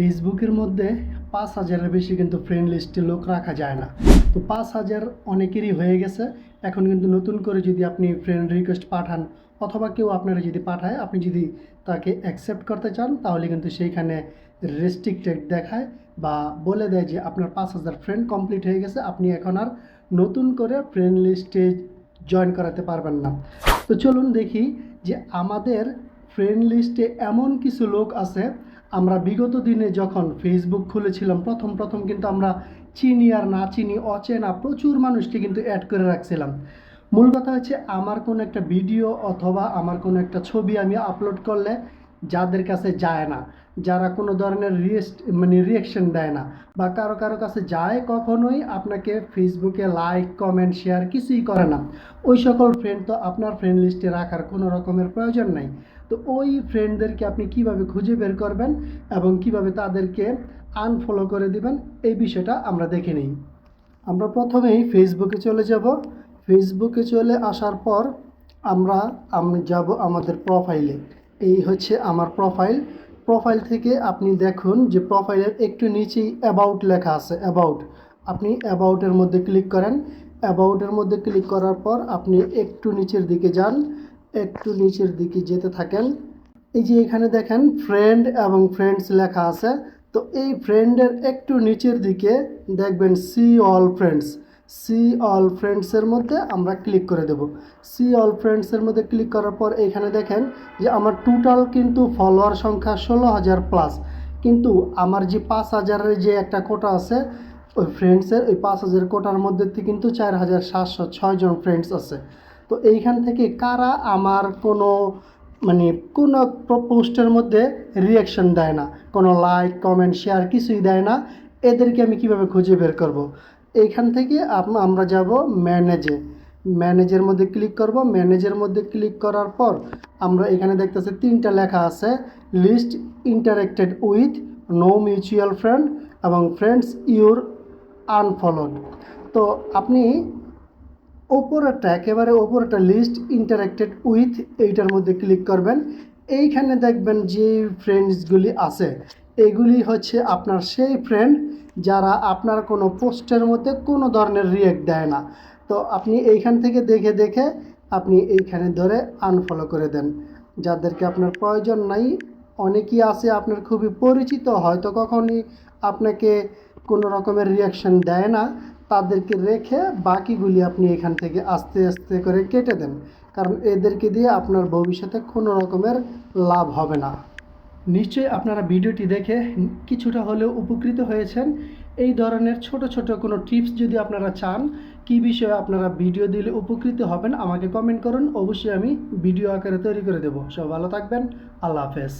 ফেসবুকের মধ্যে পাঁচ হাজারের বেশি কিন্তু ফ্রেন্ড লিস্টে লোক রাখা যায় না। তো পাঁচ হাজার অনেকেরই হয়ে গেছে। এখন কিন্তু নতুন করে যদি আপনি ফ্রেন্ড রিকোয়েস্ট পাঠান অথবা কেউ আপনারা যদি পাঠায়, আপনি যদি তাকে অ্যাকসেপ্ট করতে চান, তাহলে কিন্তু সেইখানে রেস্ট্রিক্টেড দেখায় বা বলে দেয় যে আপনার পাঁচ হাজার ফ্রেন্ড কমপ্লিট হয়ে গেছে, আপনি এখন আর নতুন করে ফ্রেন্ড লিস্টে জয়েন করাতে পারবেন না। তো চলুন দেখি যে আমাদের ফ্রেন্ড লিস্টে এমন কিছু লোক আছে আমরা বিগত দিনে যখন ফেসবুক খুলেছিলাম, প্রথম প্রথম কিন্তু আমরা চিনি আর না চিনি, অচেনা প্রচুর মানুষকে কিন্তু অ্যাড করে রাখছিলাম। মূল কথা হচ্ছে, আমার কোনো একটা ভিডিও অথবা আমার কোনো একটা ছবি আমি আপলোড করলে যাদের কাছে যায় না, যারা কোনো ধরনের রিয়েস্ট মানে রিয়েকশন দেয় না বা কারও কারও কাছে যায় কখনোই, আপনাকে ফেসবুকে লাইক কমেন্ট শেয়ার কিছুই করে না। ওই সকল ফ্রেন্ড তো আপনার ফ্রেন্ড লিস্টে রাখার কোনো রকমের প্রয়োজন নাই। তো ওই ফ্রেন্ডদেরকে আপনি কীভাবে খুঁজে বের করবেন এবং কীভাবে তাদেরকে আনফলো করে দিবেন, এই বিষয়টা আমরা দেখে নিই। আমরা প্রথমেই ফেসবুকে চলে যাব। ফেসবুকে চলে আসার পর আমরা, আমি যাব আমাদের প্রোফাইলে এই হচ্ছে আমার প্রোফাইল প্রোফাইল থেকে আপনি দেখুন যে প্রোফাইলের একটু নিচেই অ্যাবাউট লেখা আছে অ্যাবাউট আপনি অ্যাবাউটের মধ্যে ক্লিক করেন। অ্যাবাউটের মধ্যে ক্লিক করার পর আপনি একটু নিচের দিকে যান, একটু নিচের দিকে যেতে থাকেন। এই যে এখানে দেখেন ফ্রেন্ড এবং ফ্রেন্ডস লেখা আছে। তো এই ফ্রেন্ডের একটু নিচের দিকে দেখবেন see all friends see all ফ্রেন্ডসের মধ্যে আমরা ক্লিক করে দেব। সি অল ফ্রেন্ডসের মধ্যে ক্লিক করার পর এখানে দেখেন যে আমার টোটাল কিন্তু ফলোয়ার সংখ্যা ষোলো হাজার প্লাস কিন্তু আমার যে পাঁচ হাজারের যে একটা কোটা আছে, ওই ফ্রেন্ডসের ওই পাঁচ হাজার কোটার মধ্যে কিন্তু চার হাজার সাতশো ছয়জন ফ্রেন্ডস আছে। তো এইখান থেকে কারা আমার কোনো মানে কোনো পোস্টের মধ্যে রিয়াকশন দেয় না, কোনো লাইক কমেন্ট শেয়ার কিছুই দেয় না, এদেরকে আমি কীভাবে খুঁজে বের করব। এইখান থেকে আমরা যাব ম্যানেজে। ম্যানেজের মধ্যে ক্লিক করব। ম্যানেজের মধ্যে ক্লিক করার পর আমরা এখানে দেখতেছি তিনটা লেখা আছে list interacted with no mutual friend এবং ফ্রেন্ডস ইউর আনফলোড তো আপনি ওপরেরটা, একেবারে ওপরেরটা লিস্ট ইন্টারেক্টেড উইথ এইটার মধ্যে ক্লিক করবেন। এইখানে দেখবেন যে ফ্রেন্ডসগুলি আছে। এগুলি হচ্ছে আপনার সেই ফ্রেন্ড যারা আপনার কোনো পোস্টের মধ্যে কোনো ধরনের রিয়েক্ট দেয় না। তো আপনি এইখান থেকে দেখে দেখে আপনি এইখানে ধরে আনফলো করে দেন। যাদেরকে আপনার প্রয়োজন নাই, অনেকেই আছে আপনার খুবই পরিচিত, হয়তো কখনই আপনাকে কোনো রকমের রিয়াকশন দেয় না। তাদেরকে রেখে বাকিগুলি আপনি এখান থেকে আস্তে আস্তে করে কেটে দেন। কারণ এদেরকে দিয়ে আপনার ভবিষ্যতে কোনো রকমের লাভ হবে না। নিশ্চয়ই আপনারা ভিডিওটি দেখে কিছুটা হলেও উপকৃত হয়েছেন। এই ধরনের ছোট ছোট কোনো টিপস যদি আপনারা চান, কি বিষয়ে আপনারা ভিডিও দিলে উপকৃত হবেন আমাকে কমেন্ট করুন। অবশ্যই আমি ভিডিও আকারে তৈরি করে দেবো। সব ভালো থাকবেন। আল্লাহ হাফেজ।